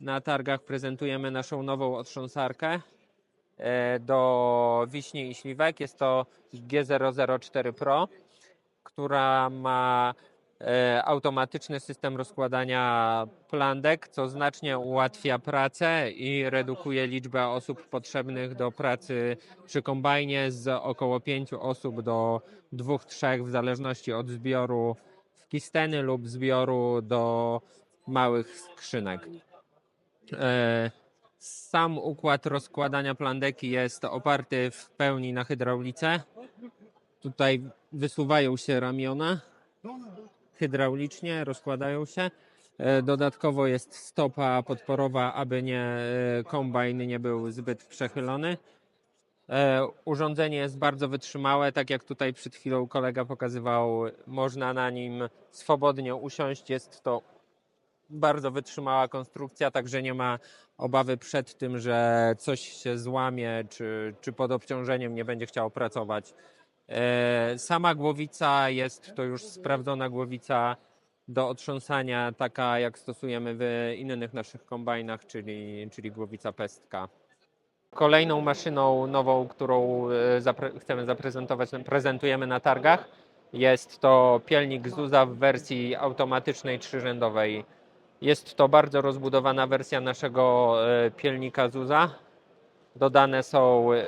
Na targach prezentujemy naszą nową otrząsarkę e, do wiśni i śliwek. Jest to G004 Pro, która ma e, automatyczny system rozkładania plandek, co znacznie ułatwia pracę i redukuje liczbę osób potrzebnych do pracy przy kombajnie z około 5 osób do 2-3 w zależności od zbioru w kisteny lub zbioru do małych skrzynek. E, Sam układ rozkładania plandeki jest oparty w pełni na hydraulice. Tutaj wysuwają się ramiona hydraulicznie, rozkładają się. E, Dodatkowo jest stopa podporowa, aby nie e, kombajn nie był zbyt przechylony. Urządzenie jest bardzo wytrzymałe, tak jak tutaj przed chwilą kolega pokazywał, można na nim swobodnie usiąść. Jest to bardzo wytrzymała konstrukcja, także nie ma obawy przed tym, że coś się złamie, czy, czy pod obciążeniem nie będzie chciało pracować. E, Sama głowica jest to już sprawdzona głowica do otrząsania, taka jak stosujemy w innych naszych kombajnach, czyli, czyli głowica pestka. Kolejną maszyną nową, którą e, zapre- chcemy zaprezentować, prezentujemy na targach, jest to pielnik Zuza w wersji automatycznej trzyrzędowej. Jest to bardzo rozbudowana wersja naszego e, pielnika Zuza. Dodane są e,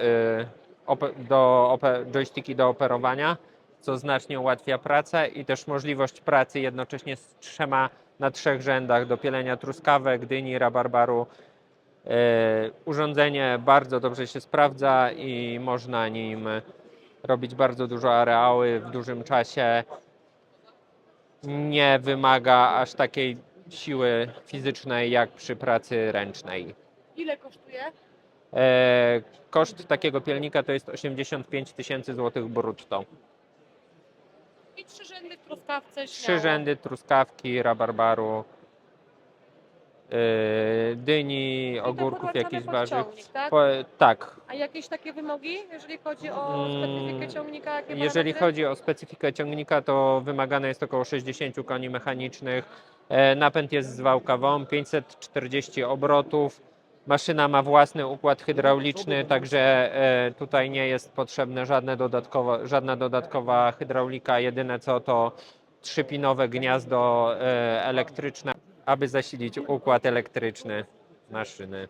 do, joysticki do operowania, co znacznie ułatwia pracę i też możliwość pracy jednocześnie z trzema na trzech rzędach do pielenia truskawek, dyni, rabarbaru. E, Urządzenie bardzo dobrze się sprawdza i można nim robić bardzo dużo areały w dużym czasie. Nie wymaga aż takiej siły fizycznej jak przy pracy ręcznej. Ile kosztuje? E, Koszt takiego pielnika to jest 85 tysięcy złotych brutto. I trzy rzędy w truskawce Trzy śmiało. rzędy truskawki, rabarbaru, e, dyni, to ogórków, podłączone jakichś pod warzyw. ciągnik, tak? Po, tak, A jakieś takie wymogi, jeżeli chodzi o Mm, specyfikę ciągnika? Jakie Jeżeli chodzi o specyfikę ciągnika, to wymagane jest około 60 koni mechanicznych. E, Napęd jest z wałka WOM, 540 obrotów. Maszyna ma własny układ hydrauliczny, także e, tutaj nie jest potrzebna żadne dodatkowa, żadna dodatkowa hydraulika. Jedyne co to trzypinowe gniazdo e, elektryczne, aby zasilić układ elektryczny maszyny.